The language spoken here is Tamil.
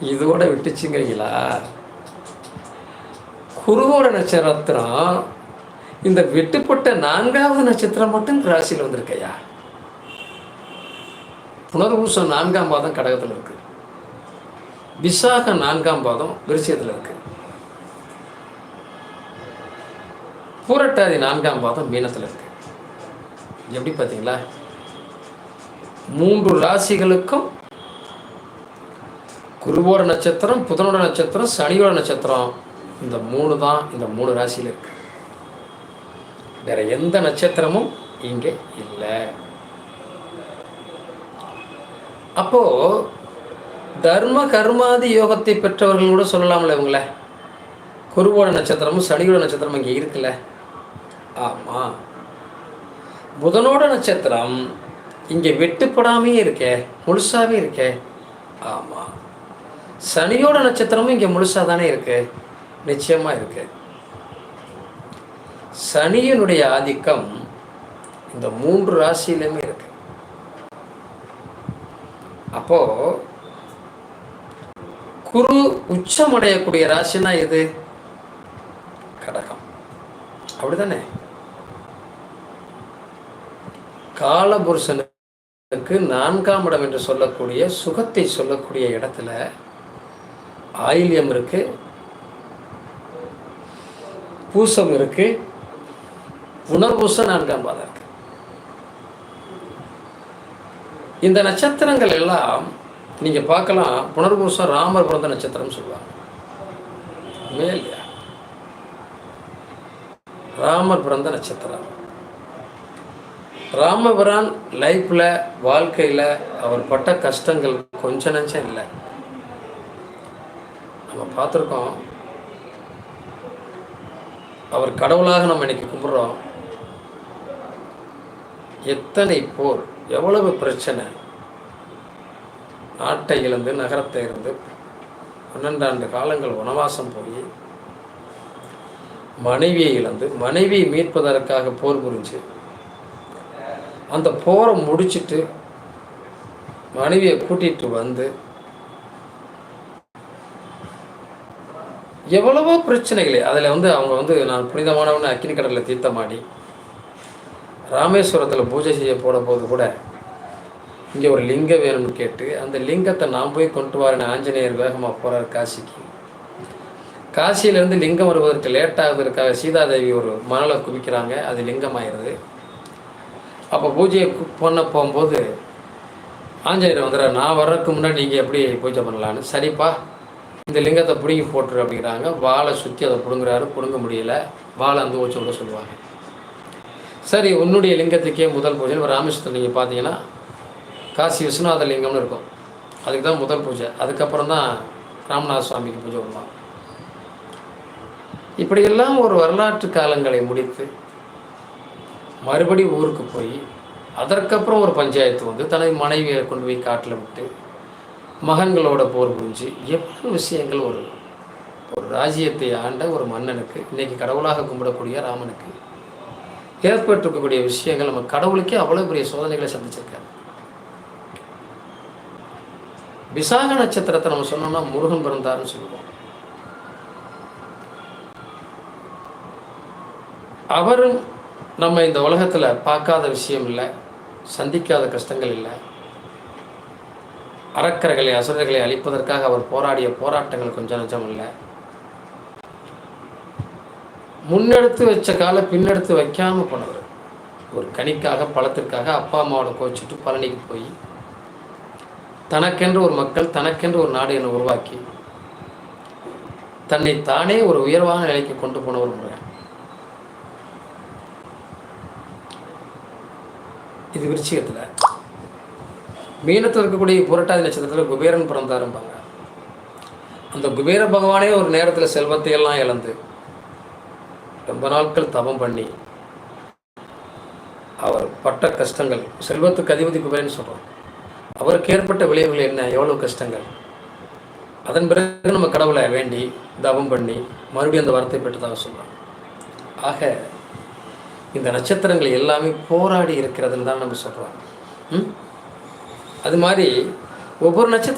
இதோட விட்டுச்சுங்கிறீங்களா? குருவோட நட்சத்திரம் இந்த வெட்டுப்பட்ட நான்காவது நட்சத்திரம் மட்டும் ராசியில் வந்திருக்கையா? புனர்பூசம் நான்காம் பாதம் கடகத்தில் இருக்கு. விசாகம் நான்காம் பாதம் விருச்சியத்தில் இருக்கு. பூரட்டாதி நான்காம் பாதம் மீனத்தில் இருக்கு. எப்படி பார்த்தீங்களா? மூன்று ராசிகளுக்கும் குருவோட நட்சத்திரம் புதனோட நட்சத்திரம் சனியோட நட்சத்திரம். இந்த மூணு தான் இந்த மூணு ராசியில் இருக்கு. வேற எந்த நட்சத்திரமும் இங்கே இல்லை. அப்போ தர்ம கர்மாதி யோகத்தை பெற்றவர்கள் கூட சொல்லலாம்ல இவங்கள. குருவோட நட்சத்திரமும் சனியோட நட்சத்திரமும் இங்கே இருக்குல்ல. ஆமாம் புதனோட நட்சத்திரம் இங்கே வெட்டுப்படாமே இருக்கே முழுசாகவே இருக்கே. ஆமாம் சனியோட நட்சத்திரமும் இங்கே முழுசாக தானே இருக்கு? நிச்சயமாக இருக்கு. சனியினுடைய ஆதிக்கம் இந்த மூன்று ராசியிலுமே இருக்கு. அப்போ குரு உச்சமடையக்கூடிய ராசினா எது? கடகம். அப்படிதானே? காலபுருஷனுக்கு நான்காம் இடம் என்று சொல்லக்கூடிய சுகத்தை சொல்லக்கூடிய இடத்துல ஆயில்யம் இருக்கு பூசம் இருக்கு புனர்பூசம் நான்காம் பாதம் இருக்கு. இந்த நட்சத்திரங்கள் எல்லாம் நீங்க பார்க்கலாம் புனர்பூசம் ராமர் பிறந்த நட்சத்திரம் சொல்லுவாங்க. உண்மையா இல்லையா? ராமர் பிறந்த நட்சத்திரம். ராமபுரான் லைஃப்பில் வாழ்க்கையில் அவர் பட்ட கஷ்டங்கள் கொஞ்ச நஞ்சம் இல்லை. நம்ம பார்த்துருக்கோம். அவர் கடவுளாக நம்ம இன்றைக்கி கும்பிட்றோம். எத்தனை போர் எவ்வளவு பிரச்சனை. நாட்டை இழந்து நகரத்தை இருந்து பன்னெண்டாண்டு காலங்கள் வனவாசம் போய் மனைவியை இழந்து மனைவியை மீட்பதற்காக போர் புரிஞ்சு அந்த போரை முடிச்சிட்டு மனைவியை கூட்டிட்டு வந்து எவ்வளவோ பிரச்சனைகளே. அதில் வந்து அவங்க வந்து நான் புனிதமானவன அக்கினி கடலில் தீர்த்தமாடி ராமேஸ்வரத்தில் பூஜை செய்ய போட போது கூட இங்கே ஒரு லிங்கம் வேணும்னு கேட்டு அந்த லிங்கத்தை நான் போய் கொண்டு வரேன் ஆஞ்சநேயர் வேகமாக போகிறார் காசிக்கு. காசியிலேருந்து லிங்கம் வருவதற்கு லேட் சீதாதேவி ஒரு மணலை குவிக்கிறாங்க அது லிங்கம் ஆயிடுது அப்போ பூஜையை பண்ண போகும்போது ஆஞ்சநேயர் வந்துடுறார் நான் வர்றதுக்கு முன்னாடி நீங்கள் எப்படி பூஜை பண்ணலான்னு சரிப்பா இந்த லிங்கத்தை பிடுங்கி போட்டுரு அப்படிங்கிறாங்க. வாழை சுற்றி அதை பிடுங்குறாரு. பிடுங்க முடியல. வாழை அந்த வச்சு விட சொல்லுவாங்க. சரி உன்னுடைய லிங்கத்துக்கே முதல் பூஜை. இப்போ ராமேஸ்வரத்தில் நீங்கள் பார்த்தீங்கன்னா காசி விஸ்வநாத லிங்கம்னு இருக்கும். அதுக்கு தான் முதல் பூஜை. அதுக்கப்புறம் தான் ராமநாத சுவாமிக்கு பூஜை பண்ணுவாங்க. இப்படியெல்லாம் ஒரு வரலாற்று காலங்களை முடித்து மறுபடி ஊருக்கு போய் அதற்கப்புறம் ஒரு பஞ்சாயத்து வந்து தனது மனைவியை கொண்டு போய் காட்டில் விட்டு மகன்களோட போர் புரிஞ்சு எவ்வளவு விஷயங்கள் ஒரு ஒரு ராஜ்யத்தை ஆண்ட ஒரு மன்னனுக்கு இன்னைக்கு கடவுளாக கும்பிடக்கூடிய ராமனுக்கு ஏற்பட்டிருக்கக்கூடிய விஷயங்கள் நம்ம கடவுளுக்கே அவ்வளவு பெரிய சோதனைகளை சந்திச்சிருக்காரு. விசாக நட்சத்திரத்தை நம்ம சொன்னோம்னா முருகன் பிறந்தாருன்னு சொல்லுவோம். அவரும் நம்ம இந்த உலகத்தில் பார்க்காத விஷயம் இல்லை சந்திக்காத கஷ்டங்கள் இல்லை அறக்கரைகளை அசுரர்களை அழிப்பதற்காக அவர் போராடிய போராட்டங்கள் கொஞ்சம் நஞ்சம் இல்லை முன்னெடுத்து வச்ச கால பின்னெடுத்து வைக்காம போனவர். ஒரு கனிக்காக பழத்திற்காக அப்பா அம்மாவோட கோச்சிட்டு பழனிக்கு போய் தனக்கென்று ஒரு மக்கள் தனக்கென்று ஒரு நாடு என உருவாக்கி தன்னை தானே ஒரு உயர்வான நிலைக்கு கொண்டு போன ஒரு முறை. இது விருச்சிகத்தில். மீனத்தில் இருக்கக்கூடிய புரட்டாதி நட்சத்திரத்தில் குபேரன் பிறந்தாரும்பாங்க. அந்த குபேர பகவானே ஒரு நேரத்தில் செல்வத்தை எல்லாம் இழந்து ரொம்ப நாட்கள் தவம் பண்ணி அவர் பட்ட கஷ்டங்கள் செல்வத்துக்கு அதிபதி குபேரன் சொல்கிறோம் அவருக்கு ஏற்பட்ட விளைவுகள் என்ன? எவ்வளவு கஷ்டங்கள்? அதன் பிறகு நம்ம கடவுளை வேண்டி தவம் பண்ணி மறுபடியும் அந்த வரத்தை பெற்றதாக சொல்கிறோம் ஆக இந்த நட்சத்திரங்கள் எல்லாமே போராடி இருக்கிறதுன்னு தான் நம்ம சொல்கிறோம் ம்? அது மாதிரி ஒவ்வொரு நட்சத்திரம்